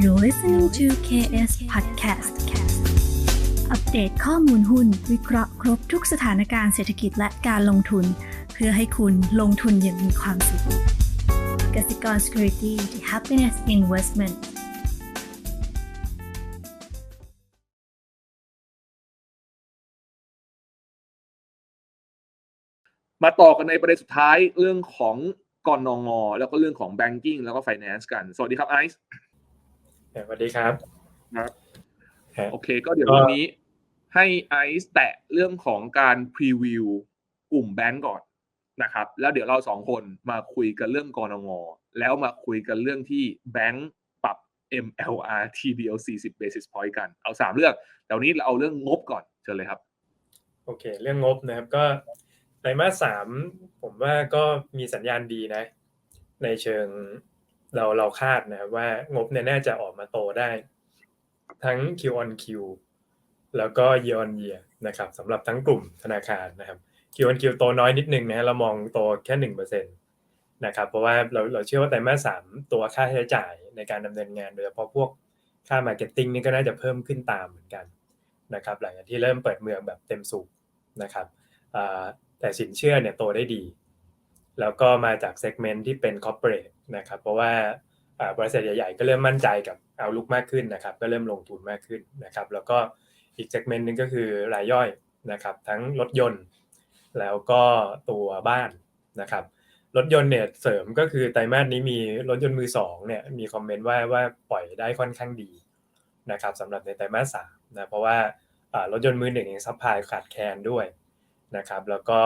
You're listening to KS Podcast อัปเดตข้อมูลหุ้น วิเคราะห์ครบทุกสถานการณ์เศรษฐกิจและการลงทุน เพื่อให้คุณลงทุนอย่างมีความสุขกสิกร Security the Happiness Investment มาต่อกันในประเด็นสุดท้ายเรื่องของกรนงอ แล้วก็เรื่องของ banking แล้วก็ finance กัน สวัสดีครับไอซ์ สวัสดีครับครับฮะโอเค ก็เดี๋ยวก็วันนี้ให้ไอซ์แตะเรื่องของการพรีวิวกลุ่มแบงก์ก่อนนะครับ แล้วเดี๋ยวเราสองคนมาคุยกันเรื่องกรงแล้วมาคุยกันเรื่องที่แบงก์ปรับ MLR TBL 40 basis point กัน เอาสามเรื่องเดี๋ยวนี้เราเอาเรื่องงบก่อนเชิญเลยครับ โอเค เรื่องงบนะครับก็ไตรมาสสามผมว่าก็มีสัญญาณดีนะ ในเชิง เราเราคาดนะครับว่างบเนี่ยน่าจะออกมาโตได้ ทั้ง Q on Q แล้วก็ Year on Year นะครับสำหรับทั้งกลุ่มธนาคารนะครับ Q on Q โตน้อยนิดนึงนะฮะเรามองโตแค่หนึ่งเปอร์เซ็นต์นะครับเพราะว่าเราเราเชื่อว่าไตรมาสสามตัวค่าใช้จ่ายในการดำเนินงานโดยเฉพาะพวกค่า Marketing นี่ก็น่าจะเพิ่มขึ้นตามเหมือนกันนะครับหลังจากที่เริ่มเปิดเมืองแบบเต็มสูบนะครับแต่สินเชื่อเนี่ยโตได้ดี แล้วก็มาจากเซกเมนต์ที่เป็น corporate นะครับ เพราะว่าบริษัทใหญ่ ๆ ก็เริ่มมั่นใจกับเอาลุกมากขึ้นนะครับ ก็เริ่มลงทุนมากขึ้นนะครับ แล้วก็อีกเซกเมนต์หนึงก็คือรายย่อยนะครับ ทั้งรถยนต์ แล้วก็ตัวบ้านนะครับรถยนต์เนี่ยเสริมก็คือไตรมาสนี้มีรถยนต์มือสองเนี่ยมีคอมเมนต์ว่าว่าปล่อยได้ค่อนข้างดีนะครับสำหรับในไตรมาสสามนะเพราะว่ารถยนต์มือหนึ่งเองซัพพลายขาดแคลนด้วยนะครับแล้วก็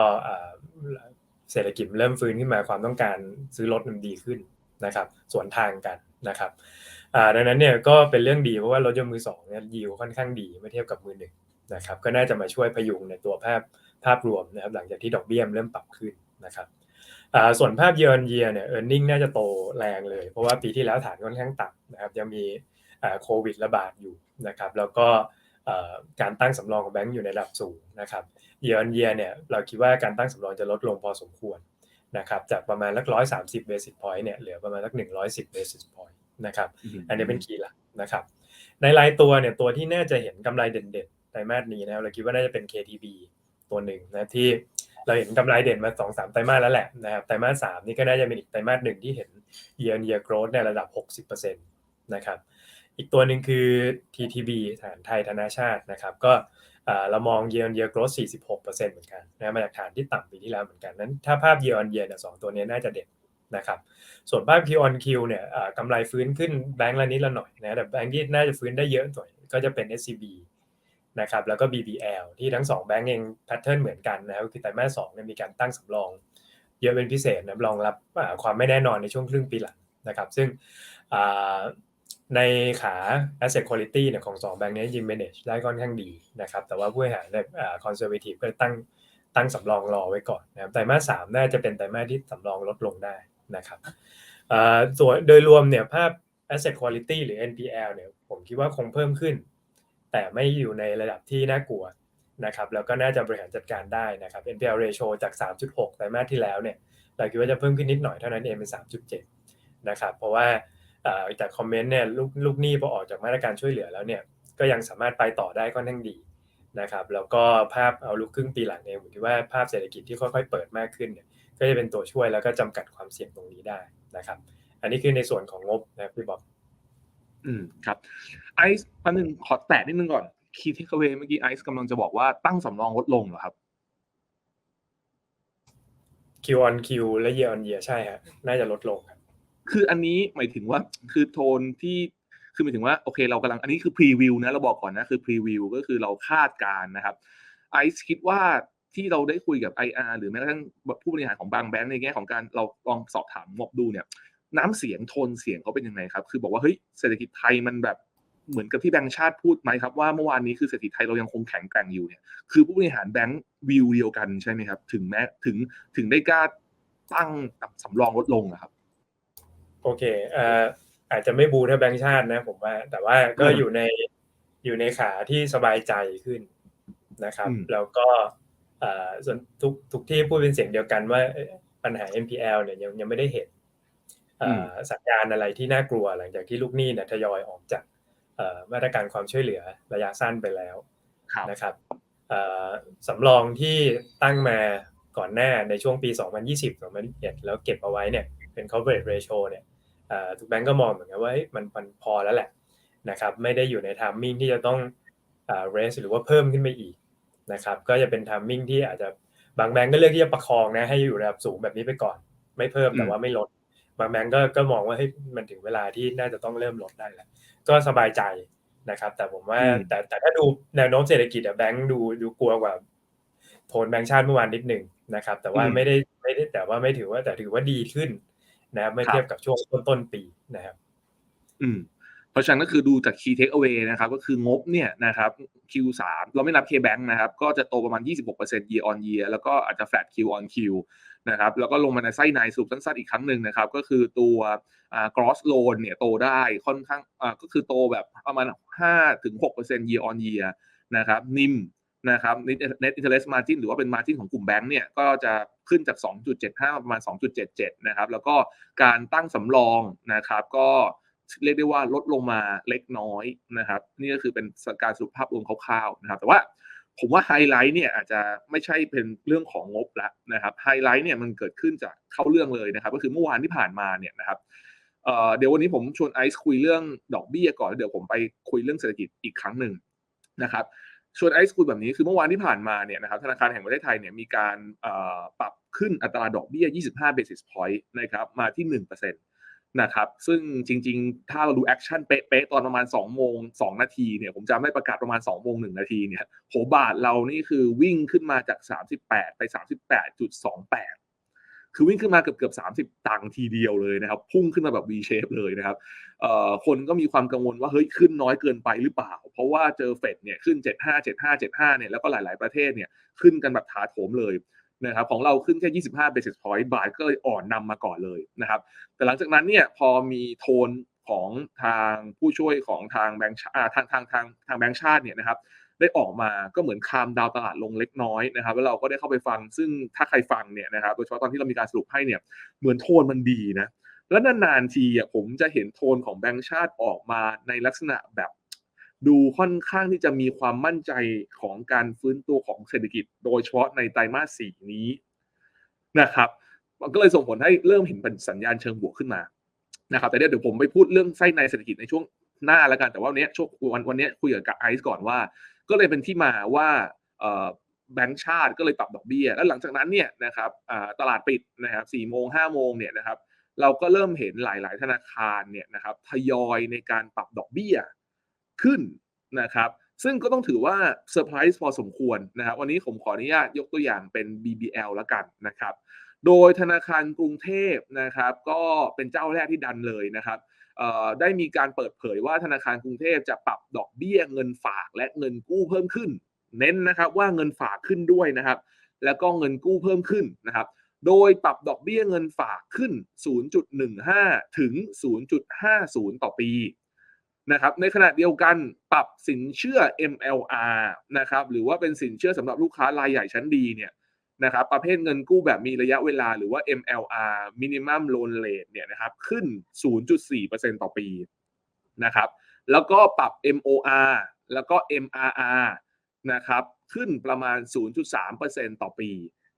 เศรษฐกิจเริ่มฟื้นขึ้นมาความต้องการซื้อรถมันดีขึ้นนะครับสวนทางกันนะครับดังนั้นเนี่ยก็เป็นเรื่องดีเพราะว่ารถยนต์มือสองเนี่ยยิวค่อนข้างดีเมื่อเทียบกับมือหนึ่งนะครับก็น่าจะมาช่วยพยุงในตัวภาพภาพรวมนะครับหลังจากที่ดอกเบี้ยเริ่มปรับขึ้นนะครับส่วนภาพ year on year เนี่ย earning น่าจะโตแรงเลย เพราะว่าปีที่แล้วฐานค่อนข้างต่ำนะครับยังมีโควิดระบาดอยู่นะครับแล้วก็การตั้งสำรองของแบงก์อยู่ในระดับสูงนะครับ year on year เนี่ยเราคิดว่าการตั้งสำรองจะลดลงพอสมควรนะครับจากประมาณลักร้อยสามสิบ basis point เนี่ยเหลือประมาณลักหนึ่งร้อยสิบ basis point นะครับอันนี้เป็นคีย์หลักนะครับในรายตัวเนี่ยตัวที่น่าจะเห็นกำไรเด่นๆไตรมาสนี้นะครับเราคิดว่าน่าจะเป็น KTB ตัวหนึ่งนะที่เราเห็นกำไรเด่นมาสองสามไตรมาสแล้วแหละนะครับไตรมาสสามนี่ก็น่าจะเป็นอีกไตรมาสหนึ่งที่เห็น year on year growth ในระดับ 60%นะครับอีกตัวหนึ่งคือ TTB ฐานไทยธนาชาตินะครับก็อ่า เรามอง year on year growth 46%เหมือนกันนะมาจากฐานที่ต่ำปีที่แล้วเหมือนกันนั้นถ้าภาพ year on year เนี่ยสองตัวนี้น่าจะเด่นนะครับส่วนภาพ Q on Q เนี่ยกำไรฟื้นขึ้นแบงก์ละนิดละหน่อยนะแต่แบงก์ที่น่าจะฟื้นได้เยอะหน่อยก็จะเป็น SCB นะครับแล้วก็ BBL ที่ทั้งสองแบงก์เองแพทเทิร์นเหมือนกันนะครับคือไตรมาสสองเนี่ยมีการตั้งสำรอง เยอะเป็นพิเศษนะรองรับความไม่แน่นอนในช่วงครึ่งปีหลังนะครับซึ่ง ในขา asset quality เนี่ยของสองแบงก์นี้ยิง manage ได้ค่อนข้างดีนะครับ แต่ว่าผู้บริหารเนี่ย conservative ก็ตั้งตั้งสำรองรอไว้ก่อนนะครับ ไตรมาสสามน่าจะเป็นไตรมาสที่สำรองลดลงได้นะครับอ่าส่วนโดยรวมเนี่ยภาพ asset quality หรือ NPL เนี่ยผมคิดว่าคงเพิ่มขึ้น แต่ไม่อยู่ในระดับที่น่ากลัวนะครับแล้วก็น่าจะบริหารจัดการได้นะครับ NPL ratio จาก 3.6 ไตรมาสที่แล้วเนี่ยเราคิดว่าจะเพิ่มขึ้นนิดหน่อยเท่านั้นเองเป็น 3.7 นะครับเพราะว่า จากคอมเมนต์เนี่ยลูกลูกหนี้พอออกจากมาตรการช่วยเหลือแล้วเนี่ยก็ยังสามารถไปต่อได้ค่อนข้างดีนะครับแล้วก็ภาพเอาลุกครึ่งปีหลังเองผมคิดว่าภาพเศรษฐกิจที่ค่อยๆเปิดมากขึ้นเนี่ยก็จะเป็นตัวช่วยแล้วก็จำกัดความเสี่ยงตรงนี้ได้นะครับ อันนี้คือในส่วนของงบนะครับพี่บ๊อบอืมครับไอซ์อันหนึ่งขอแตะนิดนึงก่อนคีย์เทคเวเมื่อกี้ไอซ์กำลังจะบอกว่าตั้งสำรองลดลงเหรอครับ Q on Q และ year on year ใช่ฮะน่าจะลดลงครับ คืออันนี้หมายถึงว่าคือโทนที่คือหมายถึงว่าโอเคเรากำลังอันนี้คือพรีวิวนะเราบอกก่อนนะคือพรีวิวก็คือเราคาดการณ์นะครับไอซ์คิดว่าที่เราได้คุยกับ IR หรือแม้กระทั่งผู้บริหารของบางแบงก์ในแง่ของการเราลองสอบถามงบดูเนี่ย น้ำเสียงโทนเสียงเขาเป็นยังไงครับ คือบอกว่าเฮ้ยเศรษฐกิจไทยมันแบบเหมือนกับที่แบงก์ชาติพูดไหมครับว่าเมื่อวานนี้คือเศรษฐกิจไทยเรายังคงแข็งแกร่งอยู่เนี่ยคือผู้บริหารแบงก์วิวเดียวกันใช่ไหมครับ ถึงแม้ถึงถึงได้กล้าตั้งสำรองลดลงนะครับ โอเคเอ่ออาจจะไม่บูเท่าแบงค์ชาตินะ ผมว่า แต่ว่าก็อืมอยู่ในอยู่ในขาที่สบายใจขึ้นนะครับอืมแล้วก็เอ่อส่วนทุกทุกที่พูดเป็นเสียงเดียวกันว่าเอ่อปัญหา NPL เนี่ยยังยังไม่ได้เห็นสัญญาณอะไรที่น่ากลัวหลังจากที่ลูกหนี้เนี่ยทยอยออกจากมาตรการความช่วยเหลือระยะสั้นไปแล้วนะครับสำรองที่ตั้งมาก่อนหน้าในช่วงปี 2020-2021แล้วเก็บเอาไว้เนี่ย เป็น coverage ratio เนี่ยทุกแบงก์ก็มองเหมือนกันว่ามันมันพอแล้วแหละนะครับไม่ได้อยู่ในทามมิ่งที่จะต้องเรสหรือว่าเพิ่มขึ้นไปอีกนะครับก็จะเป็นทามมิ่งที่อาจจะบางแบงก์ก็เลือกที่จะประคองนะให้อยู่ระดับสูงแบบนี้ไปก่อน ไม่เพิ่มแต่ว่าไม่ลด บางแบงก์ก็ก็มองว่าให้มันถึงเวลาที่น่าจะต้องเริ่มลดได้แล้วก็สบายใจนะครับ แต่ผมว่าแต่แต่ถ้าดูแนวโน้มเศรษฐกิจอะแบงก์ดูดูกลัวกว่าโทนแบงก์ชาติเมื่อวานนิดหนึ่งนะครับ แต่ว่าไม่ได้ไม่ได้แต่ว่าไม่ถือว่าแต่ถือว่าดีขึ้น นะครับไม่เทียบกับช่วงต้นต้นปีนะครับ อืมเพราะฉะนั้นก็คือดูจาก key take away นะครับ ก็คืองบเนี่ยนะครับ Q3 เราไม่นับ K-Bank นะครับ ก็จะโตประมาณ 26% year on year แล้วก็อาจจะ flat Q on Q นะครับแล้วก็ลงมาในไส้ในสรุปสั้นๆอีกครั้งหนึ่งนะครับ ก็คือตัวอ่า gross loan เนี่ยโตได้ค่อนข้างอ่าก็คือโตแบบประมาณ 5-6% year on year นะครับ นิมนะครับ net interest margin หรือว่าเป็น margin ของกลุ่มแบงก์เนี่ยก็จะ ขึ้นจาก 2.75 ประมาณ 2.77 นะครับ แล้วก็การตั้งสำรองนะครับ ก็เรียกได้ว่าลดลงมาเล็กน้อยนะครับ นี่ก็คือเป็นการสรุปภาพรวมคร่าวๆนะครับ แต่ว่าผมว่าไฮไลท์เนี่ยอาจจะไม่ใช่เป็นเรื่องของงบแล้วนะครับไฮไลท์เนี่ยมันเกิดขึ้นจากเข้าเรื่องเลยนะครับ ก็คือเมื่อวานที่ผ่านมาเนี่ยนะครับเดี๋ยววันนี้ผมชวนไอซ์คุยเรื่องดอกเบี้ยก่อนเดี๋ยวผมไปคุยเรื่องเศรษฐกิจอีกครั้งหนึ่งนะครับ ชวนไอซ์คูลแบบนี้คือเมื่อวานที่ผ่านมาเนี่ยนะครับธนาคารแห่งประเทศไทยเนี่ยมีการปรับขึ้นอัตราดอกเบี้ย 25 basis point นะครับมาที่ 1%นะครับซึ่งจริงๆ ถ้าเราดูแอคชั่นเป๊ะๆ ตอนประมาณ 2 โมง 2 นาทีเนี่ยผมจำได้ประกาศประมาณ 2 โมง 1 นาทีเนี่ยโหบาทเรานี่คือวิ่งขึ้นมาจาก 38 ไป 38.28 คือวิ่งขึ้นมาเกือบเกือบ30ตังค์ทีเดียวเลยนะครับ พุ่งขึ้นมาแบบ V shape เลยนะครับคนก็มีความกังวลว่าเฮ้ยขึ้นน้อยเกินไปหรือเปล่า เพราะว่าเจอเฟดเนี่ยขึ้น 75 75 75เนี่ยแล้วก็หลาย ๆประเทศเนี่ยขึ้นกันแบบถาโถมเลยนะครับของเราขึ้นแค่ 25 basis point บาทก็เลยอ่อนนำมาก่อนเลยนะครับ แต่หลังจากนั้นเนี่ยพอมีโทนของทางผู้ช่วยของทางแบงค์ทางทางทางทางแบงค์ชาติเนี่ยนะครับ ได้ออกมาก็เหมือนคามดาวตลาดลงเล็กน้อยนะครับแล้วเราก็ได้เข้าไปฟัง ซึ่งถ้าใครฟังเนี่ยนะครับโดยเฉพาะตอนที่เรามีการสรุปให้เนี่ยเหมือนโทนมันดีนะแล้วนานๆทีอะผมจะเห็นโทนของแบงค์ชาติออกมาในลักษณะแบบ ดูค่อนข้างที่จะมีความมั่นใจของการฟื้นตัวของเศรษฐกิจ โดยเฉพาะในไตรมาสสี่นี้นะครับมันก็เลยส่งผลให้เริ่มเห็นเป็นสัญญาณเชิงบวกขึ้นมานะครับแต่เดี๋ยวผมไปพูดเรื่องไส้ในเศรษฐกิจในช่วงหน้าแล้วกันแต่ว่าวันนี้ช่วงวันวันนี้คุยกับไอซ์ก่อนว่า ก็เลยเป็นที่มาว่าแบงก์ชาติก็เลยปรับดอกเบี้ย แล้วหลังจากนั้นเนี่ยนะครับตลาดปิดนะครับสี่โมงห้าโมงเนี่ยนะครับเราก็เริ่มเห็นหลาย ๆ ธนาคารเนี่ยนะครับทยอยในการปรับดอกเบี้ยขึ้นนะครับซึ่งก็ต้องถือว่าเซอร์ไพรส์พอสมควรนะครับวันนี้ผมขออนุญาตยกตัวอย่างเป็น BBL แล้วกันนะครับ โดยธนาคารกรุงเทพนะครับ ก็เป็นเจ้าแรกที่ดันเลยนะครับ ได้มีการเปิดเผยว่าธนาคารกรุงเทพจะปรับดอกเบี้ยเงินฝากและเงินกู้เพิ่มขึ้น เน้นนะครับว่าเงินฝากขึ้นด้วยนะครับ แล้วก็เงินกู้เพิ่มขึ้นนะครับ โดยปรับดอกเบี้ยเงินฝากขึ้น 0.15 ถึง 0.50 ต่อปีนะครับในขณะเดียวกันปรับสินเชื่อ MLR นะครับหรือว่าเป็นสินเชื่อสำหรับลูกค้ารายใหญ่ชั้นดีเนี่ย นะครับประเภทเงินกู้แบบมีระยะเวลาหรือว่า MLR minimum loan rate เนี่ยนะครับขึ้น 0.4%ต่อปีนะครับแล้วก็ปรับ MOR แล้วก็ MRR นะครับขึ้นประมาณ 0.3%ต่อปี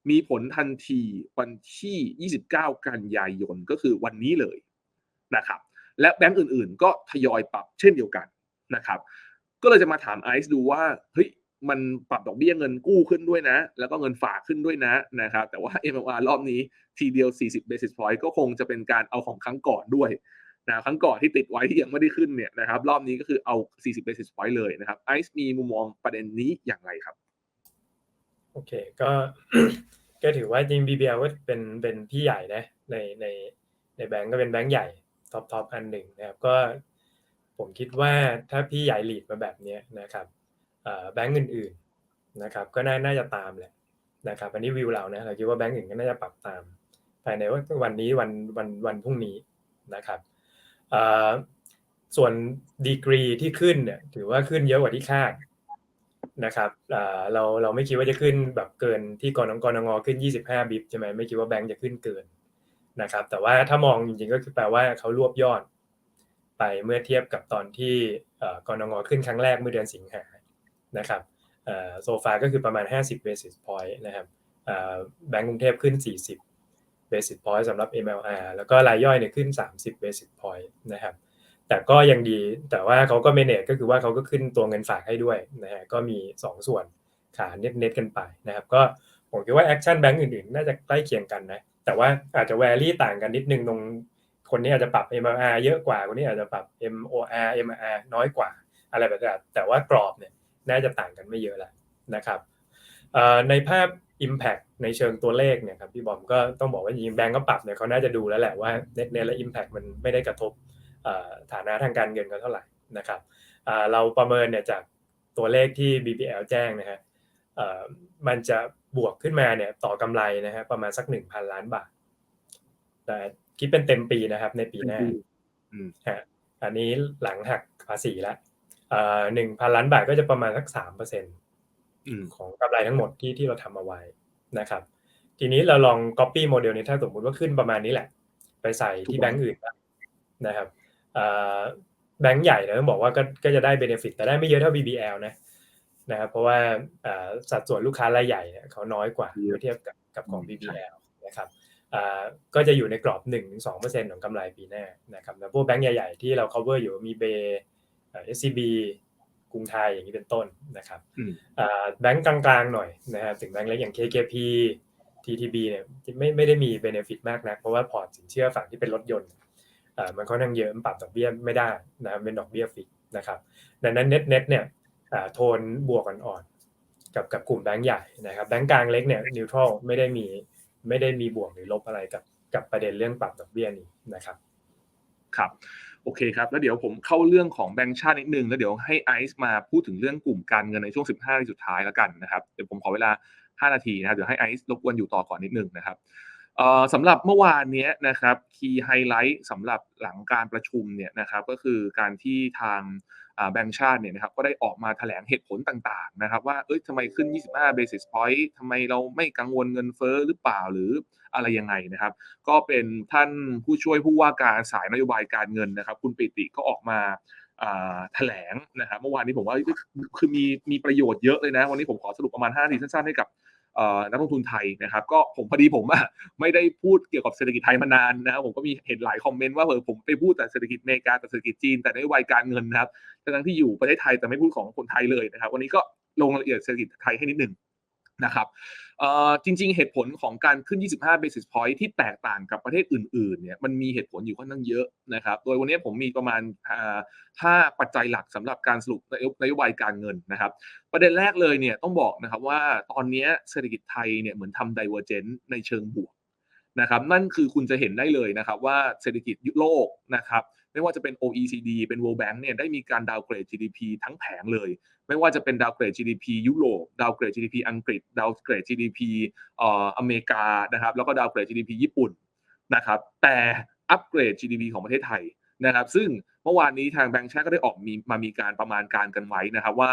มีผลทันทีวันที่ 29 กันยายนก็คือวันนี้เลยนะครับและแบงก์อื่นๆ ก็ทยอยปรับเช่นเดียวกันนะครับก็เลยจะมาถามไอซ์ดูว่าเฮ้ย มันปรับดอกเบี้ยเงินกู้ขึ้นด้วยนะ แล้วก็เงินฝากขึ้นด้วยนะนะครับแต่ว่า MLR รอบนี้ทีเดียว 40 basis point ก็คงจะเป็นการเอาของครั้งก่อนด้วยนะครั้งก่อนที่ติดไว้ที่ยังไม่ได้ขึ้นเนี่ยนะครับรอบนี้ก็คือเอา 40 basis point เลยนะครับไอซ์มีมุมมองประเด็นนี้อย่างไรครับโอเคก็ก็ถือว่าจริง BBL ก็เป็นเป็นพี่ใหญ่นะในในในแบงก์ก็เป็นแบงก์ใหญ่ท็อปทอปอันหนึ่งนะครับก็ผมคิดว่าถ้าพี่ใหญ่หลีดมาแบบนี้นะครับ แบงก์อื่นๆนะครับก็น่าจะตามแหละนะครับอันนี้วิวเรานะเราคิดว่าแบงก์อื่นก็น่าจะปรับตาม ภายในวันนี้วันวันวันพรุ่งนี้นะครับส่วนดีกรีที่ขึ้นเนี่ยถือว่าขึ้นเยอะกว่าที่คาดนะครับเราเราไม่คิดว่าจะขึ้นแบบเกินที่กรนงกรนงขึ้น 25 บิปใช่ไหมไม่คิดว่าแบงก์จะขึ้นเกินนะครับ แต่ว่าถ้ามองจริงๆก็คือแปลว่าเขารวบยอด ไปเมื่อเทียบกับตอนที่กรงงขึ้นครั้งแรกเมื่อเดือนสิงหา นะครับโซฟาก็คือประมาณ 50 basis point นะครับแบงก์กรุงเทพขึ้น 40 basis point สำหรับ MLR แล้วก็รายย่อยเนี่ยขึ้น 30 basis point นะครับแต่ก็ยังดีแต่ว่าเขาก็เมเนจก็คือว่าเขาก็ขึ้นตัวเงินฝากให้ด้วยนะฮะก็มี 2 ส่วนขาเน็ตเน็ตกันไปนะครับก็ผมคิดว่าแอคชั่นแบงก์อื่นๆ น่าจะใกล้เคียงกันนะแต่ว่าอาจจะแวรี่ต่างกันนิดนึงตรงคนนี้อาจจะปรับ MLR เยอะกว่าคนนี้อาจจะปรับ MOR MR น้อยกว่าอะไรแบบนี้แต่ว่ากรอบเนี่ย น่าจะต่างกันไม่เยอะแล้วนะครับในภาพ Impact ในเชิงตัวเลขเนี่ยครับพี่บอมก็ต้องบอกว่ายิงแบงก์ก็ปรับเนี่ยเขาน่าจะดูแล้วแหละว่าเน็ตเน็ตและ Impact มันไม่ได้กระทบฐานะทางการเงินเขาเท่าไหร่นะครับเราประเมินเนี่ยจากตัวเลขที่ BPL แจ้งนะฮะมันจะบวกขึ้นมาเนี่ยต่อกำไรนะฮะประมาณสัก 1,000 ล้านบาท แต่คิดเป็นเต็มปีนะครับในปีหน้าฮะอันนี้หลังหักภาษีแล้ว หนึ่งพันล้านบาทก็จะประมาณสักสามเปอร์เซ็นต์ของกำไรทั้งหมดที่ที่เราทำเอาไว้นะครับ ทีนี้เราลอง copy โมเดลนี้ถ้าสมมติว่าขึ้นประมาณนี้แหละ ไปใส่ที่แบงก์อื่นนะครับแบงก์ใหญ่เราต้องบอกว่าก็ก็จะได้เบนฟิตแต่ได้ไม่เยอะเท่า BBL นะนะครับเพราะว่าสัดส่วนลูกค้ารายใหญ่เนี่ยเขาน้อยกว่าเมื่อเทียบกับกับของ BBL นะครับก็จะอยู่ในกรอบ 1-2%ของกำไรปีหน้านะครับแล้วพวกแบงก์ใหญ่ ๆ ที่เรา cover อยู่มีเบ SCB กรุงไทยอย่างนี้เป็นต้นนะครับแบงก์กลางๆหน่อยนะครับถึงแบงก์เล็กอย่าง KKP TTB เนี่ยไม่ไม่ได้มีเบเนฟิตมากนะเพราะว่าพอร์ตสินเชื่อฝั่งที่เป็นรถยนต์มันค่อนข้างเยอะมันปรับดอกเบี้ยไม่ได้นะครับเป็นดอกเบี้ยฟิกนะครับดังนั้นเน็ตเน็ตเนี่ยโทนบวกอ่อนๆกับกับกลุ่มแบงก์ใหญ่นะครับแบงก์กลางเล็กเนี่ยนิวทรัลไม่ได้มีไม่ได้มีบวกหรือลบอะไรกับกับประเด็นเรื่องปรับดอกเบี้ยนี้นะครับ ครับโอเคครับ แล้วเดี๋ยวผมเข้าเรื่องของแบงค์ชาตินิดนึง แล้วเดี๋ยวให้ไอซ์มาพูดถึงเรื่องกลุ่มการเงินในช่วง 15นาทีสุดท้ายแล้วกันนะครับ เดี๋ยวผมขอเวลา 5 นาทีนะ เดี๋ยวให้ไอซ์รบกวนอยู่ต่อก่อนนิดนึงนะครับ สำหรับเมื่อวานนี้นะครับคีย์ไฮไลท์สำหรับหลังการประชุมเนี่ยนะครับก็คือการที่ทางแบงก์ชาติเนี่ยนะครับก็ได้ออกมาแถลงเหตุผลต่างๆนะครับว่าเอ้ยทำไมขึ้น 25 basis point ทำไมเราไม่กังวลเงินเฟ้อหรือเปล่าหรืออะไรยังไงนะครับ ก็เป็นท่านผู้ช่วยผู้ว่าการสายนโยบายการเงินนะครับ คุณปิติก็ออกมาแถลงนะครับเมื่อวานนี้ผมว่าคือมีมีประโยชน์เยอะเลยนะ วันนี้ผมขอสรุปประมาณ5นาทีสั้นๆให้กับ นักลงทุนไทยนะครับ ก็ผมพอดีผมอะไม่ได้พูดเกี่ยวกับเศรษฐกิจไทยมานานนะครับผมก็มีเห็นหลายคอมเมนต์ว่าเออผมไปพูดแต่เศรษฐกิจอเมริกาแต่เศรษฐกิจจีนแต่ในวัยการเงินนะครับทั้งที่อยู่ประเทศไทยแต่ไม่พูดของคนไทยเลยนะครับ วันนี้ก็ลงรายละเอียดเศรษฐกิจไทยให้นิดหนึ่ง นะครับจริง ๆ เหตุผลของการขึ้น 25 basis point ที่แตกต่างกับประเทศอื่นๆเนี่ยมันมีเหตุผลอยู่ค่อนข้างเยอะนะครับ โดยวันนี้ผมมีประมาณ 5 ปัจจัยหลักสำหรับการสรุปนโยบายการเงินนะครับ ประเด็นแรกเลยเนี่ยต้องบอกนะครับว่าตอนนี้เศรษฐกิจไทยเนี่ยเหมือนทำ divergent ในเชิงบวกนะครับ นั่นคือคุณจะเห็นได้เลยนะครับว่าเศรษฐกิจยุโลกนะครับ ไม่ว่าจะเป็น OECD เป็น World Bank เนี่ยได้มีการดาวเกรด GDP ทั้งแผงเลย ไม่ว่าจะเป็นดาวเกรด GDP ยุโรปดาวเกรด GDP อังกฤษดาวเกรด GDP เอ่ออเมริกานะครับแล้วก็ดาวเกรด GDP ญี่ปุ่นนะครับแต่อัปเกรด GDP ของประเทศไทยนะครับซึ่งเมื่อวานนี้ทางแบงก์ชาติก็ได้ออกมีมามีการประมาณการกันไว้นะครับว่า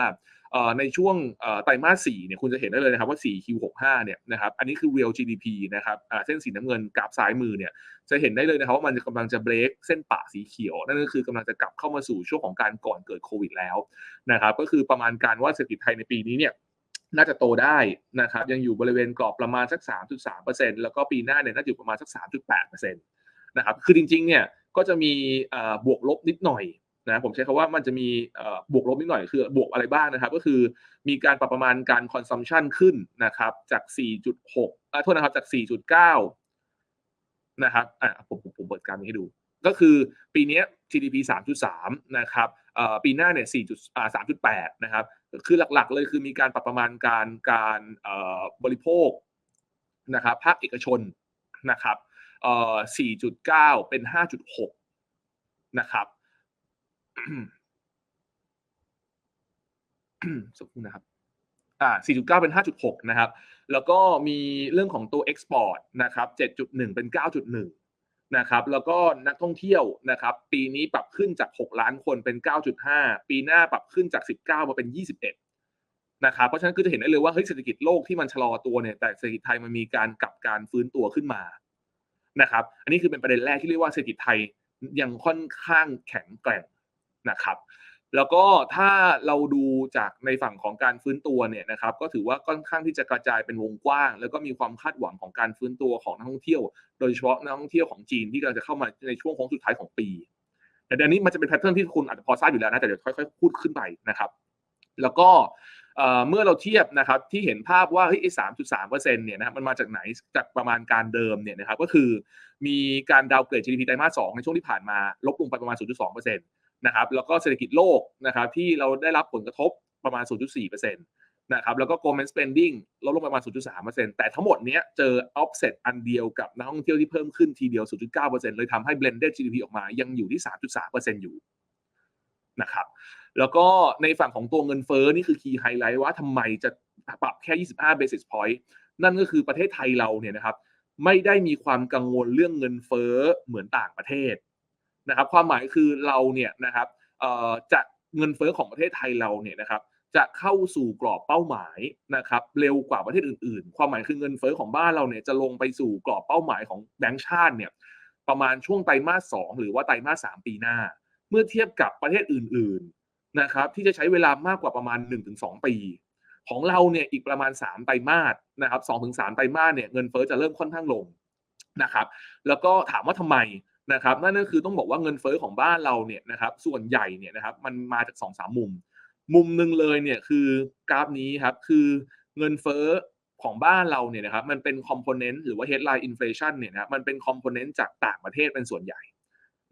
ในช่วงไตรมาส4เนี่ยคุณจะเห็นได้เลยนะครับว่า 4Q65 เนี่ยนะครับอันนี้คือ real GDP นะครับเส้นสีน้ำเงินกราฟซ้ายมือเนี่ยจะเห็นได้เลยนะครับว่ามันกำลังจะเบรกเส้นปะสีเขียว นั่นก็คือกำลังจะกลับเข้ามาสู่ช่วงของการก่อนเกิดโควิดแล้วนะครับก็คือประมาณการว่าเศรษฐกิจไทยในปีนี้เนี่ยน่าจะโตได้นะครับยังอยู่บริเวณกรอบประมาณสัก 3.3%แล้วก็ปีหน้าเนี่ยน่าจะอยู่ประมาณสัก 3.8%นะครับคือจริงๆเนี่ยก็จะมีบวกลบนิดหน่อย นะผมใช้คาว่ามันจะมีบวกลบนิดหน่อยคือบวกอะไรบ้างนะครับ ก็คือมีการปรับประมาณการคอนซัมชันขึ้นนะครับ จาก 4.6อ่าโทษนะครับจาก 4.9 นะครับอ่าผมผมผมเปิดการนี้ให้ดู ก็คือปีนี้ GDP 3.3 นะครับปีหน้าเนี่ย4.3.8 นะครับ คือหลักๆเลยคือมีการปรับประมาณการการบริโภคนะครับภาคเอกชนนะครับ4.9 เป็น 5.6 นะครับ สักครู่นะครับอ่า4.9 เป็น 5.6 นะครับ แล้วก็มีเรื่องของตัว export นะครับ 7.1 เป็น 9.1 นะครับ แล้วก็นักท่องเที่ยวนะครับ ปีนี้ปรับขึ้นจาก 6 ล้านคนเป็น 9.5 ปีหน้าปรับขึ้นจาก 19 มาเป็น 21 นะครับ เพราะฉะนั้นคือจะเห็นได้เลยว่าเฮ้ยเศรษฐกิจโลกที่มันชะลอตัวเนี่ย แต่เศรษฐกิจไทยมันมีการกลับการฟื้นตัวขึ้นมา นะครับ อันนี้คือเป็นประเด็นแรกที่เรียกว่าเศรษฐกิจไทยยังค่อนข้างแข็งแกร่ง นะครับแล้วก็ถ้าเราดูจากในฝั่งของการฟื้นตัวเนี่ยนะครับก็ถือว่าค่อนข้างที่จะกระจายเป็นวงกว้าง แล้วก็มีความคาดหวังของการฟื้นตัวของนักท่องเที่ยว โดยเฉพาะนักท่องเที่ยวของจีนที่กำลังจะเข้ามาในช่วงโค้งสุดท้ายของปีแต่เดี๋ยวนี้มันจะเป็นแพทเทิร์นที่คุณอาจจะพอทราบอยู่แล้วนะแต่เดี๋ยวค่อยๆพูดขึ้นไปนะครับ แล้วก็เมื่อเราเทียบนะครับที่เห็นภาพว่าเฮ้ยสามจุดสามเปอร์เซ็นต์เนี่ยนะมันมาจากไหนจากประมาณการเดิมเนี่ยนะครับก็คือมีการดาวเกรด GDP ไตรมาสสองในช่วงที่ผ่านมาลบลงไปประมาณ 0.2เปอร์เซ็นต์ นะครับแล้วก็เศรษฐกิจโลกนะครับที่เราได้รับผลกระทบประมาณ 0.4เปอร์เซ็นต์นะครับแล้วก็ government spending ลดลงประมาณ 0.3เปอร์เซ็นต์แต่ทั้งหมดนี้เจอ offset อันเดียวกับนักท่องเที่ยวที่เพิ่มขึ้นทีเดียว 0.9เปอร์เซ็นต์เลยทำให้ blended GDP ออกมายังอยู่ที่ 3.3เปอร์เซ็นต์อยู่นะครับแล้วก็ในฝั่งของตัวเงินเฟ้อนี่คือคีย์ไฮไลท์ว่าทำไมจะปรับแค่ 25 basis point นั่นก็คือประเทศไทยเราเนี่ยนะครับไม่ได้มีความกังวลเรื่องเงินเฟ้อเหมือนต่างประเทศ นะครับความหมายคือเราเนี่ยนะครับจะเงินเฟ้อของประเทศไทยเราเนี่ยนะครับจะเข้าสู่กรอบเป้าหมายนะครับเร็วกว่าประเทศอื่นๆ ความหมายคือเงินเฟ้อของบ้านเราเนี่ยจะลงไปสู่กรอบเป้าหมายของแบงก์ชาติเนี่ยประมาณช่วงไตรมาสสองหรือว่าไตรมาสสามปีหน้า เมื่อเทียบกับประเทศอื่นๆนะครับที่จะใช้เวลามากกว่าประมาณ 1-2 ปี ของเราเนี่ยอีกประมาณ 3 ไตรมาสนะครับ2-3ไตรมาสเนี่ยเงินเฟ้อจะเริ่มค่อนข้างลงนะครับแล้วก็ถามว่าทำไม นะครับนั่นก็คือต้องบอกว่าเงินเฟ้อของบ้านเราเนี่ยนะครับส่วนใหญ่เนี่ยนะครับมันมาจาก2-3สามมุม มุมหนึ่งเลยเนี่ยคือกราฟนี้ครับคือเงินเฟ้อของบ้านเราเนี่ยนะครับมันเป็นคอมโพเนนต์หรือว่า headline inflation เนี่ยนะมันเป็นคอมโพเนนต์จากต่างประเทศเป็นส่วนใหญ่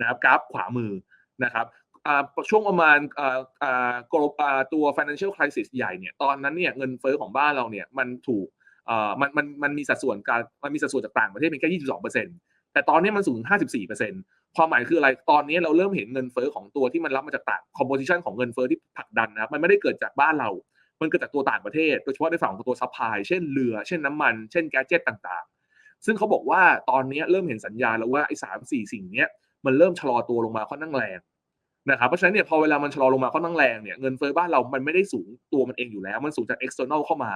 นะครับกราฟขวามือนะครับช่วงประมาณตัว financial crisis ใหญ่เนี่ยตอนนั้นเนี่ยเงินเฟ้อของบ้านเราเนี่ยมันถูกมันมันมันมีสัดส่วนการมันมีสัดส่วนจากต่างประเทศเป็นแค่22% แต่ตอนนี้มันสูง54%ความหมายคืออะไร ตอนนี้เราเริ่มเห็นเงินเฟ้อของตัวที่มันรับมาจากต่าง composition ของเงินเฟ้อที่ผลักดันนะครับมันไม่ได้เกิดจากบ้านเรา มันเกิดจากตัวต่างประเทศ โดยเฉพาะในฝั่งของตัวซัพพลายเช่นเรือ เช่นน้ำมัน เช่นแก๊สเจ็ตต่างๆ ซึ่งเขาบอกว่าตอนนี้เริ่มเห็นสัญญาณแล้วว่าไอ้สามสี่สิ่งนี้มันเริ่มชะลอตัวลงมาค่อนข้างแรงนะครับเพราะฉะนั้นเนี่ยพอเวลามันชะลอลงมาค่อนข้างแรงเนี่ยเงินเฟ้อบ้านเรา มันไม่ได้สูงตัวมันเองอยู่แล้ว มันสูงจาก external เข้ามา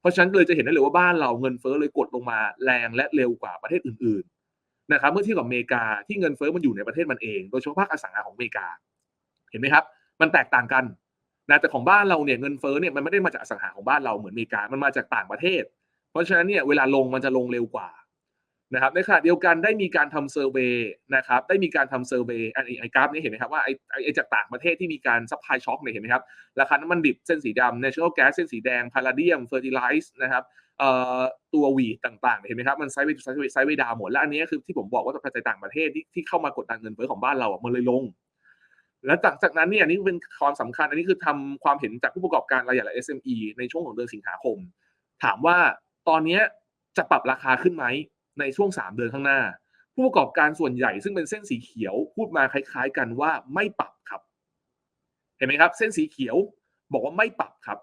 เพราะฉะนั้นเลยจะเห็นได้เลยว่าบ้านเราเงินเฟ้อเลยกดลงมาแรงและเร็วกว่าประเทศอื่นๆ นะครับเมื่อเทียบกับอเมริกาที่เงินเฟ้อมันอยู่ในประเทศมันเอง โดยเฉพาะภาคอสังหาของอเมริกา เห็นไหมครับ มันแตกต่างกันนะแต่ของบ้านเราเนี่ยเงินเฟ้อเนี่ยมันไม่ได้มาจากอสังหาของบ้านเราเหมือนอเมริกา มันมาจากต่างประเทศ เพราะฉะนั้นเนี่ยเวลาลงมันจะลงเร็วกว่านะครับในขณะเดียวกันได้มีการทำเซอร์เวยนะครับได้มีการทำเซอร์เวยอันไอ้กราฟนี้เห็นไหมครับว่าไอ้ไอ้จากต่างประเทศที่มีการซัพพลายช็อคเนี่ยเห็นไหมครับราคาน้ำมันดิบเส้นสีดำ natural gas เส้นสีแดงพาราเดียมเฟอร์ติไลซ์นะครับ ตัววีต่างๆ เห็นไหมครับ มันไซด์เวย์ไซด์เวย์ไซด์เวย์ดาวหมด และอันนี้คือที่ผมบอกว่าปัจจัยต่างประเทศที่ที่เข้ามากดดันเงินเฟ้อของบ้านเราอะมันเลยลง แล้วจากจากนั้นเนี่ยนี่เป็นความสำคัญ อันนี้คือทำความเห็นจากผู้ประกอบการรายใหญ่และ SME ในช่วงของเดือนสิงหาคม ถามว่าตอนนี้จะปรับราคาขึ้นไหมในช่วง 3 เดือนข้างหน้า ผู้ประกอบการส่วนใหญ่ซึ่งเป็นเส้นสีเขียวพูดมาคล้าย ๆ กันว่าไม่ปรับครับ เห็นไหมครับ เส้นสีเขียวบอกว่าไม่ปรับครับ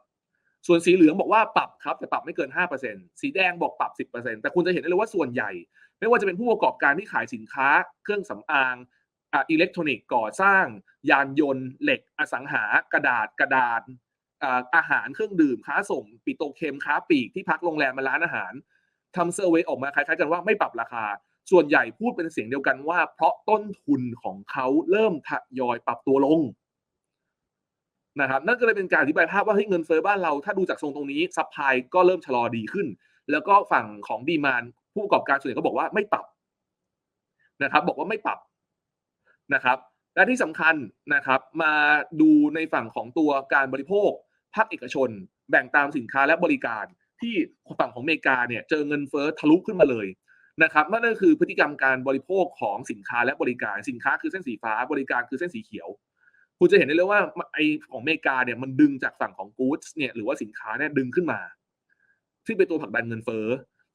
ส่วนสีเหลืองบอกว่าปรับครับแต่ปรับไม่เกิน 5%สีแดงบอกปรับ 10%แต่คุณจะเห็นได้เลยว่าส่วนใหญ่ ไม่ว่าจะเป็นผู้ประกอบการที่ขายสินค้า เครื่องสำอางอิเล็กทรอนิกส์ก่อสร้าง ยานยนต์ เหล็ก อสังหา กระดาษกระดาษอาหารเครื่องดื่มค้าส่ง ปิโตเคมค้าปลีกที่พักโรงแรมมาร้านอาหารทำเซอร์เวยออกมาคล้ายๆกันว่าไม่ปรับราคา ส่วนใหญ่พูดเป็นเสียงเดียวกันว่า เพราะต้นทุนของเขาเริ่มทยอยปรับตัวลง นะครับนั่นก็เลยเป็นการอธิบายภาพว่าเฮ้ยเงินเฟ้อบ้านเราถ้าดูจากทรงตรงนี้ซัพพลายก็เริ่มชะลอดีขึ้น แล้วก็ฝั่งของดีมานผู้ประกอบการส่วนใหญ่ก็บอกว่าไม่ปรับนะครับ บอกว่าไม่ปรับนะครับ และที่สำคัญนะครับมาดูในฝั่งของตัวการบริโภคภาคเอกชน แบ่งตามสินค้าและบริการที่ฝั่งของอเมริกาเนี่ยเจอเงินเฟ้อทะลุขึ้นมาเลยนะครับนั่นก็คือพฤติกรรมการบริโภคของสินค้าและบริการสินค้าคือเส้นสีฟ้าบริการคือเส้นสีเขียว คุณจะเห็นได้เลยว่าไอของอเมริกาเนี่ยมันดึงจากฝั่งของกู๊ดเนี่ยหรือว่าสินค้าเนี่ยดึงขึ้นมาซึ่เป็นตัวผลักดันเงินเฟ้อ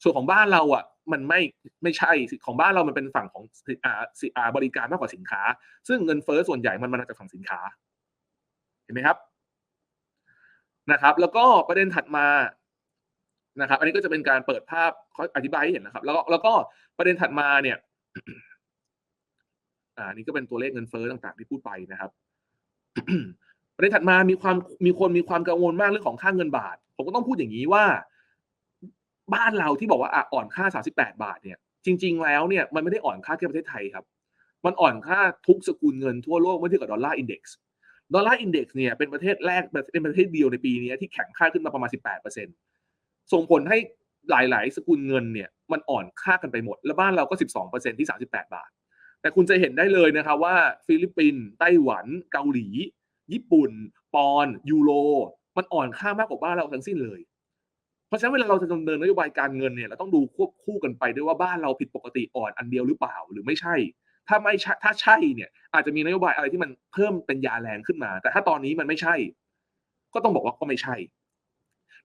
ส่วนของบ้านเราอะมันไม่ไม่ใช่ของบ้านเรามันเป็นฝั่งของอ่าอ่าบริการมากกว่าสินค้า ซึ่งเงินเฟ้อส่วนใหญ่มันมาจากฝั่งสินค้า เห็นไหมครับนะครับ แล้วก็ประเด็นถัดมานะครับ อันนี้ก็จะเป็นการเปิดภาพเขาอธิบายให้เห็นนะครับ แล้วก็แล้วก็ประเด็นถัดมาเนี่ยอ่านี่ก็เป็นตัวเลขเงินเฟ้อต่างๆที่พูดไปนะครับ ประเด็นถัดมามีความมีคนมีความกังวลมากเรื่องของค่าเงินบาท ผมก็ต้องพูดอย่างนี้ว่า บ้านเราที่บอกว่าอ่อนค่า 38 บาทเนี่ย จริง ๆ แล้วเนี่ยมันไม่ได้อ่อนค่าแค่ประเทศไทยครับ มันอ่อนค่าทุกสกุลเงินทั่วโลกเมื่อเทียบกับดอลลาร์อินเด็กซ์ดอลลาร์อินเด็กซ์เนี่ยเป็นประเทศแรกเป็นประเทศเดียวในปีนี้ที่แข็งค่าขึ้นมาประมาณ 18%ส่งผลให้หลาย ๆ สกุลเงินเนี่ยมันอ่อนค่ากันไปหมด แล้วบ้านเราก็ 12%ที่ 38 บาท แต่คุณจะเห็นได้เลยนะครับว่าฟิลิปปินส์ไต้หวัน เกาหลี ญี่ปุ่น ปอนยูโรมันอ่อนค่ามากกว่าบ้านเราทั้งสิ้นเลย เพราะฉะนั้นเวลาเราจะดำเนินนโยบายการเงินเนี่ยเราต้องดูควบคู่กันไปด้วยว่าบ้านเราผิดปกติอ่อนอันเดียวหรือเปล่าหรือไม่ใช่ ถ้าไม่ใช่ถ้าใช่เนี่ย อาจจะมีนโยบายอะไรที่มันเพิ่มเป็นยาแรงขึ้นมา แต่ถ้าตอนนี้มันไม่ใช่ ก็ต้องบอกว่าก็ไม่ใช่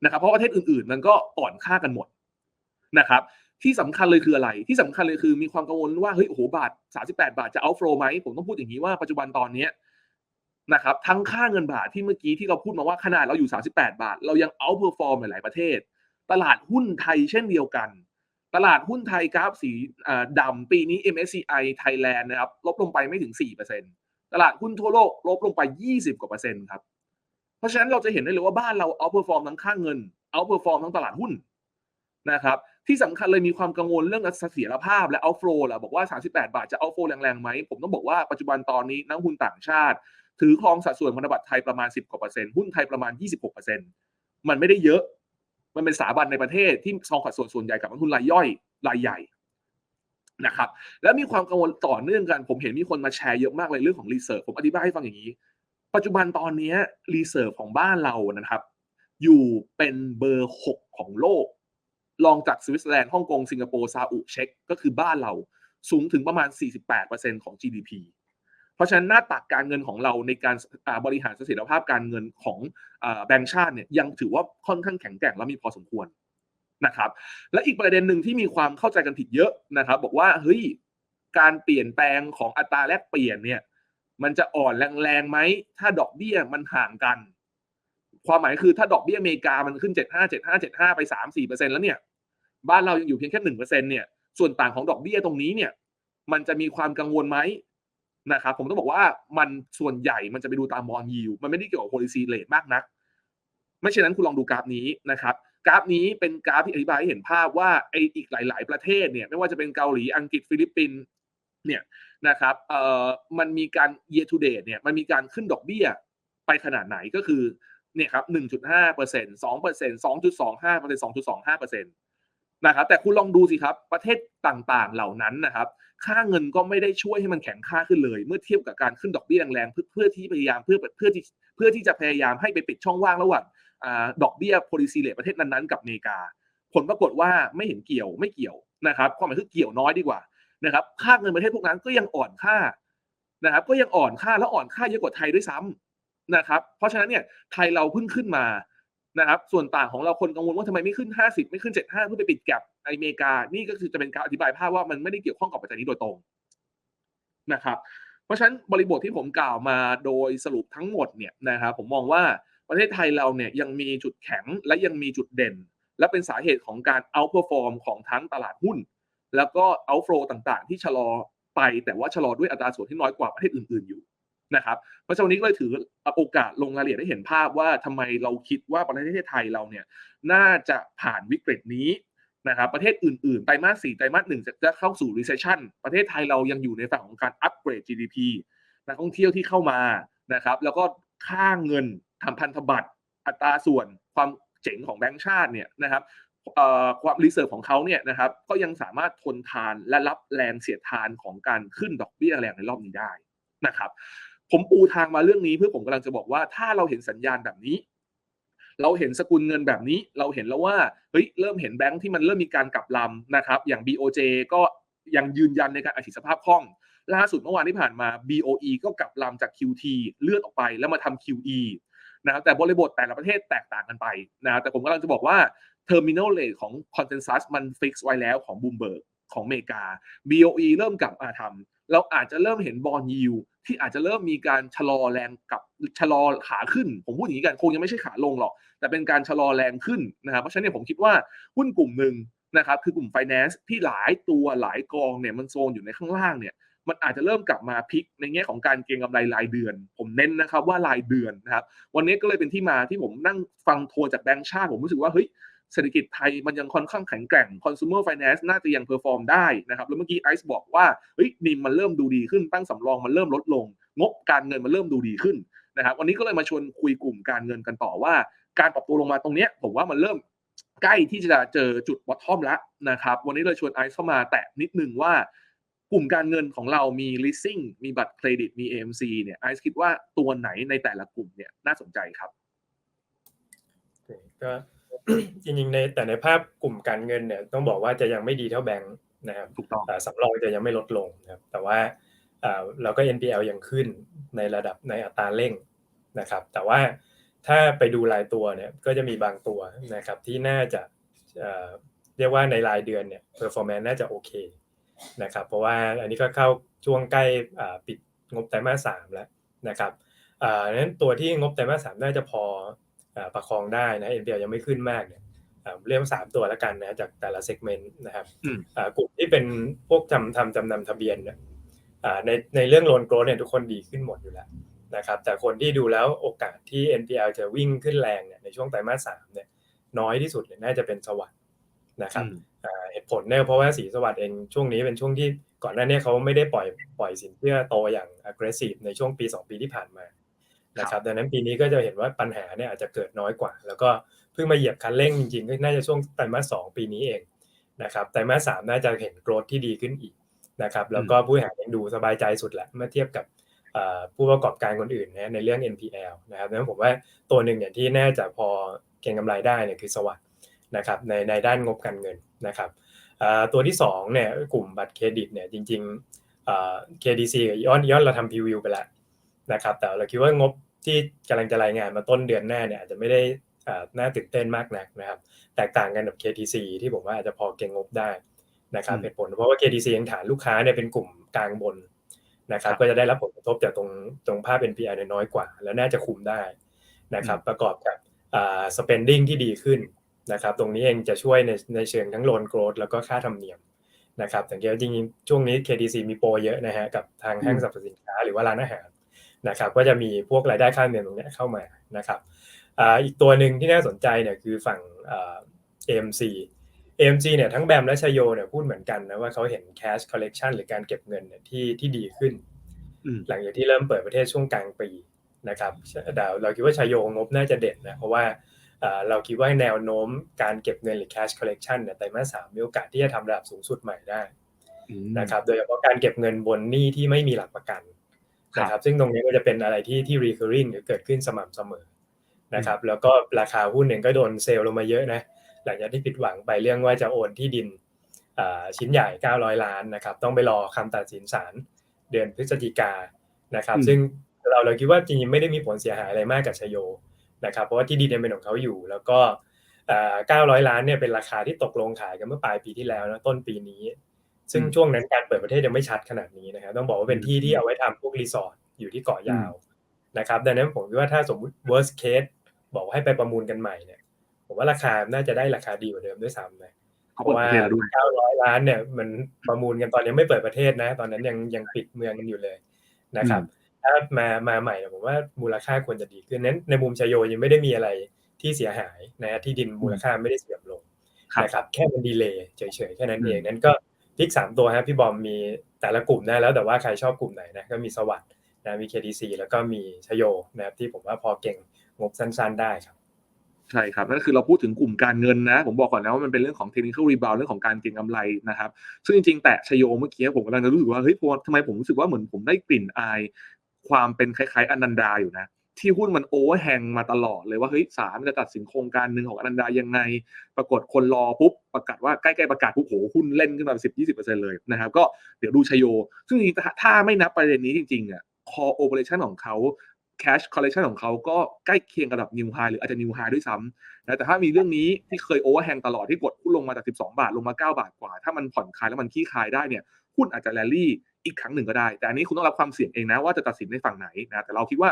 นะครับ เพราะประเทศอื่นๆ มันก็อ่อนค่ากันหมดนะครับ ที่สำคัญเลยคืออะไร ที่สำคัญเลยคือมีความกังวลว่าเฮ้ยโอ้โหบาท 38 บาทจะเอาฟลไหมผมต้องพูดอย่างนี้ว่าปัจจุบันตอนเนี้ยนะครับทั้งค่าเงินบาทที่เมื่อกี้ที่เราพูดมาว่าขนาดเราอยู่ 38 บาท เรายังเอาเพอร์ฟอร์มหลายประเทศ ตลาดหุ้นไทยเช่นเดียวกัน ตลาดหุ้นไทยกราฟสีดำปีนี้ MSCI Thailand นะครับลบลงไปไม่ถึง 4%ตลาดหุ้นทั่วโลกลบลงไป 20 กว่าเปอร์เซ็นต์ครับเพราะฉะนั้นเราจะเห็นได้เลยว่าบ้านเราเอาเพอร์ฟอร์มทั้งค่าเงินเอาเพอร์ฟอร์มทั้งตลาดหุ้น นะครับที่สำคัญเลยมีความกังวลเรื่องเสถียรภาพและเอาโฟลแหละบอกว่า 38 บาทจะเอาโฟลแรงๆไหม ผมต้องบอกว่าปัจจุบันตอนนี้นักหุ้นต่างชาติ ถือครองสัดส่วนพันธบัตรไทยประมาณ 10กว่าเปอร์เซ็นต์หุ้นไทยประมาณ 26เปอร์เซ็นต์มันไม่ได้เยอะ มันเป็นสถาบันในประเทศที่ครองสัดส่วนส่วนใหญ่กับนักทุนรายย่อยรายใหญ่นะครับแล้วมีความกังวลต่อเนื่องกันผมเห็นมีคนมาแชร์เยอะมากเลยเรื่องของรีเซิร์ฟผมอธิบายให้ฟังอย่างนี้ ปัจจุบันตอนนี้รีเซิร์ฟของบ้านเรานะครับ อยู่เป็นเบอร์หกของโลก รองจากสวิตเซอร์แลนด์ฮ่องกงสิงคโปร์ซาอุเช็กก็คือบ้านเราสูงถึงประมาณ 48%ของ GDP เพราะฉะนั้นหน้าตักการเงินของเราในการบริหารเสถียรภาพการเงินของแบงก์ชาติเนี่ยยังถือว่าค่อนข้างแข็งแกร่งและมีพอสมควรนะครับและอีกประเด็นหนึ่งที่มีความเข้าใจกันผิดเยอะนะครับ บอกว่าเฮ้ยการเปลี่ยนแปลงของอัตราแลกเปลี่ยนเนี่ยมันจะอ่อนแรงๆไหมถ้าดอกเบี้ยมันห่างกัน ความหมายคือถ้าดอกเบี้ยอเมริกามันขึ้น 75 75 75 ไป 3 4 แล้วเนี่ย บ้านเรายังอยู่เพียงแค่หนึ่งเปอร์เซ็นเนี่ยส่วนต่างของดอกเบี้ยตรงนี้เนี่ยมันจะมีความกังวลไหมนะครับผมต้องบอกว่ามันส่วนใหญ่มันจะไปดูตามบอลยิวมันไม่ได้เกี่ยวกับ policy rate มากนัก ไม่เช่นนั้นคุณลองดูกราฟนี้นะครับกราฟนี้เป็นกราฟที่อธิบายให้เห็นภาพว่าไออีกหลาย ๆ ประเทศเนี่ยไม่ว่าจะเป็นเกาหลีอังกฤษฟิลิปปินส์เนี่ยนะครับเอ่อมันมีการ year to date เนี่ยมันมีการขึ้นดอกเบี้ยไปขนาดไหนก็คือเนี่ยครับ1.5เปอร์เซ็นต์2เปอร์เซ็นต์2.25เปอร์เซ็นต์2.25เปอร์เซ็นต์ นะครับแต่คุณลองดูสิครับประเทศต่างๆเหล่านั้นนะครับ ค่าเงินก็ไม่ได้ช่วยให้มันแข็งค่าขึ้นเลย เมื่อเทียบกับการขึ้นดอกเบี้ยแรงๆเพื่อเพื่อที่พยายามเพื่อเพื่อที่เพื่อที่จะพยายามให้ไปปิดช่องว่างระหว่างดอกเบี้ย policy rate ประเทศนั้นๆกับอเมริกา ผลปรากฏว่าไม่เห็นเกี่ยวไม่เกี่ยวนะครับความหมายคือเกี่ยวน้อยดีกว่านะครับค่าเงินประเทศพวกนั้นก็ยังอ่อนค่านะครับก็ยังอ่อนค่าแล้วอ่อนค่าเยอะกว่าไทยด้วยซ้ำนะครับเพราะฉะนั้นเนี่ยไทยเราเพิ่งขึ้นมา นะครับส่วนต่างของเราคนกังวลว่าทำไมไม่ขึ้น 50 ไม่ขึ้น 75 เพื่อไปปิดแกลบอเมริกา นี่ก็คือจะเป็นการอธิบายภาพว่ามันไม่ได้เกี่ยวข้องกับปัจจัยนี้โดยตรงนะครับเพราะฉะนั้นบริบทที่ผมกล่าวมาโดยสรุปทั้งหมดเนี่ยนะครับผมมองว่าประเทศไทยเราเนี่ยยังมีจุดแข็งและยังมีจุดเด่น และเป็นสาเหตุของการ outperform ของทั้งตลาดหุ้น แล้วก็ outflow ต่างๆ ที่ชะลอไปแต่ว่าชะลอด้วยอัตราส่วนที่น้อยกว่าประเทศอื่น ๆอยู่ นะครับเพราะฉะนั้นนี้ก็เลยถือโอกาสลงรายละเอียดให้เห็นภาพว่าทำไมเราคิดว่าประเทศไทยเราเนี่ยน่าจะผ่านวิกฤตนี้นะครับประเทศอื่นๆไตรมาสสี่ไตรมาสหนึ่งจะเข้าสู่ recession ประเทศไทยเรายังอยู่ในฝั่งของการอัปเกรด GDP นักท่องเที่ยวที่เข้ามานะครับ แล้วก็ค่าเงินทำพันธบัตรอัตราส่วนความเจ๋งของแบงก์ชาติเนี่ยนะครับความรีเซิร์ฟของเขาเนี่ยนะครับก็ยังสามารถทนทานและรับแรงเสียดทานของการขึ้นดอกเบี้ยแรงในรอบนี้ได้นะครับ ผมปูทางมาเรื่องนี้เพื่อผมกำลังจะบอกว่าถ้าเราเห็นสัญญาณแบบนี้ เราเห็นสกุลเงินแบบนี้ เราเห็นแล้วว่าเฮ้ยเริ่มเห็นแบงค์ที่มันเริ่มมีการกลับลำนะครับ อย่าง BOJ ก็ยังยืนยันในการอธิสภาพคล่อง ล่าสุดเมื่อวานที่ผ่านมา BOE ก็กลับลำจาก QT เลื่อนออกไปแล้วมาทำ QE นะครับแต่บริบทแต่ละประเทศแตกต่างกันไปนะแต่ผมกำลังจะบอกว่า terminal rate ของ consensus มัน fix ไว้แล้วของ Bloomberg ของอเมริกา BOE เริ่มกลับมาทำ เราอาจจะเริ่มเห็นบอลยิวที่อาจจะเริ่มมีการชะลอแรงกับชะลอขาขึ้น ผมพูดอย่างนี้กันคงยังไม่ใช่ขาลงหรอก แต่เป็นการชะลอแรงขึ้นนะครับเพราะฉะนั้นเนี่ยผมคิดว่าหุ้นกลุ่มหนึ่งนะครับคือกลุ่ม finance ที่หลายตัวหลายกองเนี่ยมันโซนอยู่ในข้างล่างเนี่ยมันอาจจะเริ่มกลับมาพลิกในแง่ของการเก็งกำไรรายเดือน ผมเน้นนะครับว่ารายเดือนนะครับวันนี้ก็เลยเป็นที่มาที่ผมนั่งฟังโทรจากแบงก์ชาติผมรู้สึกว่าเฮ้ย เศรษฐกิจไทยมันยังค่อนข้างแข็งแกร่ง consumer finance น่าจะยังเพอร์ฟอร์มได้นะครับ แล้วเมื่อกี้ไอซ์บอกว่าเฮ้ยนิมมันเริ่มดูดีขึ้นตั้งสำรองมันเริ่มลดลง งบการเงินมันเริ่มดูดีขึ้นนะครับ วันนี้ก็เลยมาชวนคุยกลุ่มการเงินกันต่อว่า การปรับตัวลงมาตรงนี้ผมว่ามันเริ่มใกล้ที่จะเจอจุดบอททอมแล้วนะครับ วันนี้เลยชวนไอซ์เข้ามาแตะนิดนึงว่ากลุ่มการเงินของเรามี leasing มีบัตรเครดิต มี AMC เนี่ยไอซ์คิดว่าตัวไหนในแต่ละกลุ่มเนี่ยน่าสนใจครับก็ จริงๆในแต่ในภาพกลุ่มการเงินเนี่ยต้องบอกว่าจะยังไม่ดีเท่าแบงค์นะครับถูกต้องสำรองจะยังไม่ลดลงนะครับแต่ว่าเราก็ NPL ยังขึ้นในระดับในอัตราเร่งนะครับ แต่ว่าถ้าไปดูรายตัวเนี่ยก็จะมีบางตัวนะครับที่น่าจะเรียกว่าในรายเดือนเนี่ย performance น่าจะโอเคนะครับเพราะว่าอันนี้ก็เข้าช่วงใกล้ปิดงบไตรมาสสามแล้วนะครับนั้นตัวที่งบไตรมาสสามน่าจะพอ ประคองได้นะ NPL ยังไม่ขึ้นมากเนี่ยเรียกสามตัวแล้วกันนะจากแต่ละเซกเมนต์นะครับกลุ่มที่เป็นพวกจำทำจำนำทะเบียนเนี่ยในในเรื่องโลนโกรดเนี่ยทุกคนดีขึ้นหมดอยู่แล้วนะครับแต่คนที่ดูแล้วโอกาสที่ NPL จะวิ่งขึ้นแรงเนี่ยในช่วงไตรมาสสามเนี่ยน้อยที่สุดเลยน่าจะเป็นสวัสด์นะครับเหตุผลเนี่ยเพราะว่าสีสวัสด์เองช่วงนี้เป็นช่วงที่ก่อนหน้านี้เขาไม่ได้ปล่อยปล่อยสินเชื่อโตอย่าง aggressive ในช่วงปี 2 ปีที่ผ่านมา นะครับดังนั้นปีนี้ก็จะเห็นว่าปัญหาเนี่ยอาจจะเกิดน้อยกว่า แล้วก็เพิ่งมาเหยียบคันเร่งจริงๆก็น่าจะช่วงไตรมาสสองปีนี้เองนะครับไตรมาสสามน่าจะเห็นโกรธที่ดีขึ้นอีกนะครับแล้วก็ผู้บริหารยังดูสบายใจสุดแหละเมื่อเทียบกับผู้ประกอบการคนอื่นนะในเรื่อง NPL นะครับดังนั้นผมว่าตัวหนึ่งเนี่ยที่น่าจะพอเก็งกำไรได้เนี่ยคือสวัสด์นะครับในในด้านงบการเงินนะครับตัวที่2เนี่ยกลุ่มบัตรเครดิตเนี่ยจริงๆ KDC กับย้อนย้อนเราทำพรีวิวไปแล้ว นะครับ แต่เราคิดว่างบที่กำลังจะรายงานมาต้นเดือนหน้าเนี่ยอาจจะไม่ได้น่าตื่นเต้นมากนักนะครับ แตกต่างกันกับ KTC ที่ผมว่าอาจจะพอเก็งงบได้นะครับเหตุผลเพราะว่า KTC ยังฐานลูกค้าเนี่ยเป็นกลุ่มกลางบนนะครับ ก็จะได้รับผลกระทบจากตรงตรงภาพ NPL น้อยกว่า แล้วน่าจะคุมได้นะครับ ประกอบกับ spending ที่ดีขึ้นนะครับ ตรงนี้เองจะช่วยในในเชิงทั้งโลนโกรดแล้วก็ค่าธรรมเนียมนะครับสังเกตจริงๆช่วงนี้ KTC มีโปรเยอะนะฮะกับทางห้างสรรพสินค้าหรือว่าร้านอาหาร นะครับก็จะมีพวกรายได้ค่าธรรมเนียมตรงนี้เข้ามานะครับอีกตัวหนึ่งที่น่าสนใจเนี่ยคือฝั่ง AMC AMC เนี่ยทั้งแบมและชโยเนี่ยพูดเหมือนกันนะว่าเขาเห็น cash collection หรือการเก็บเงินเนี่ยที่ที่ดีขึ้น หลังจากที่เริ่มเปิดประเทศช่วงกลางปีนะครับเราคิดว่าชโยงบน่าจะเด่นนะเพราะว่าเราคิดว่าแนวโน้มการเก็บเงินหรือ cash collection เนี่ยไตรมาสสามมีโอกาสที่จะทำระดับสูงสุดใหม่ได้นะครับโดยเฉพาะการเก็บเงินบนหนี้ที่ไม่มีหลักประกัน นะครับซึ่งตรงนี้ก็จะเป็นอะไรที่ที่ recurring หรือเกิดขึ้นสม่ำเสมอนะครับแล้วก็ราคาหุ้นเองก็โดนเซลล์ลงมาเยอะนะหลังจากที่ผิดหวังไปเรื่องว่าจะโอนที่ดินชิ้นใหญ่ 900 ล้านนะครับต้องไปรอคำตัดสินศาลเดือนพฤศจิกานะครับซึ่งเราเราคิดว่าจริงๆไม่ได้มีผลเสียหายอะไรมากกับชโยนะครับเพราะว่าที่ดินเป็นของเขาอยู่ แล้วก็ 900 ล้านเนี่ยเป็นราคาที่ตกลงขายกันเมื่อปลายปีที่แล้วนะต้นปีนี้ ซึ่งช่วงนั้นการเปิดประเทศยังไม่ชัดขนาดนี้นะครับต้องบอกว่าเป็นที่ที่เอาไว้ทำพวกรีสอร์ทอยู่ที่เกาะยาวนะครับดังนั้นผมคิดว่าถ้าสมมติ worst case บอกให้ไปประมูลกันใหม่เนี่ย ผมว่าราคาน่าจะได้ราคาดีกว่าเดิมด้วยซ้ำนะเพราะว่า900ล้านเนี่ยมันประมูลกันตอนยังไม่เปิดประเทศนะ ตอนนั้นยังยังปิดเมืองกันอยู่เลยนะครับ ถ้ามามาใหม่ผมว่ามูลค่าควรจะดีขึ้นนั้นในมุมชโยยังไม่ได้มีอะไรที่เสียหายนะที่ดินมูลค่าไม่ได้เสียบลงนะครับ แค่มันดีเลย์เฉยๆแค่นั้นเองนั้นก็ พิกสามตัวฮะพี่บอมมีแต่ละกลุ่มได้แล้วแต่ว่าใครชอบกลุ่มไหนนะก็มีสวัสด์นะมี KTC แล้วก็มีชโยนะครับที่ผมว่าพอเก่งงบสั้นๆได้ครับใช่ครับนั่นคือเราพูดถึงกลุ่มการเงินนะ ผมบอกก่อนนะว่ามันเป็นเรื่องของ technical rebound เรื่องของการเก็งกำไรนะครับ ซึ่งจริงๆ แต่ชโยเมื่อกี้ผมกำลังจะรู้สึกว่าเฮ้ยทำไมผมรู้สึกว่าเหมือนผมได้กลิ่นอาย ความเป็นคล้ายๆอนันดาอยู่นะ ที่หุ้นมันโอเวอร์แฮงมาตลอดเลยว่าเฮ้ยสามจะตัดสินโครงการหนึ่งของอนันดายังไง ปรากฏคนรอปุ๊บประกาศว่าใกล้ๆประกาศปุ๊บโหหุ้นเล่นขึ้นมาสิบยี่สิบเปอร์เซ็นต์เลยนะครับก็เดี๋ยวดูชโย ซึ่งจริงๆถ้าไม่นับประเด็นนี้จริงๆอะ core operation ของเขา cash collection ของเขาก็ใกล้เคียงกับระดับ new high หรืออาจจะ new high ด้วยซ้ำนะแต่ถ้ามีเรื่องนี้ที่เคย overhang ตลอดที่กดหุ้นลงมาจาก 12 บาทลงมา 9 บาทกว่า ถ้ามันผ่อนคลายแล้วมันขี้คายได้เนี่ยหุ้นอาจจะแรลลี่อีกครั้งหนึ่งก็ได้ แต่อันนี้คุณต้องรับความเสี่ยงเองนะว่าจะตัดสินในฝั่งไหนนะแต่เราคิดว่า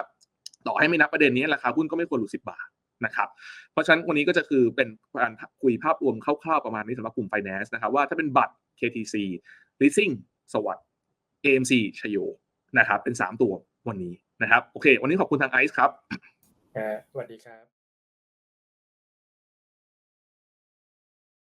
ต่อให้ไม่นับประเด็นนี้ราคาหุ้นก็ไม่ควรหลุดสิบาทนะครับเพราะฉะนั้นวันนี้ก็จะคือเป็นการคุยภาพรวมคร่าวๆประมาณนี้สำหรับกลุ่มไฟแนนซ์นะครับว่าถ้าเป็นบัตร KTC leasing สวัสด์ AMC ชโยนะครับเป็น 3 ตัววันนี้นะครับโอเค วันนี้ขอบคุณทางไอซ์ครับสวัสดีครับ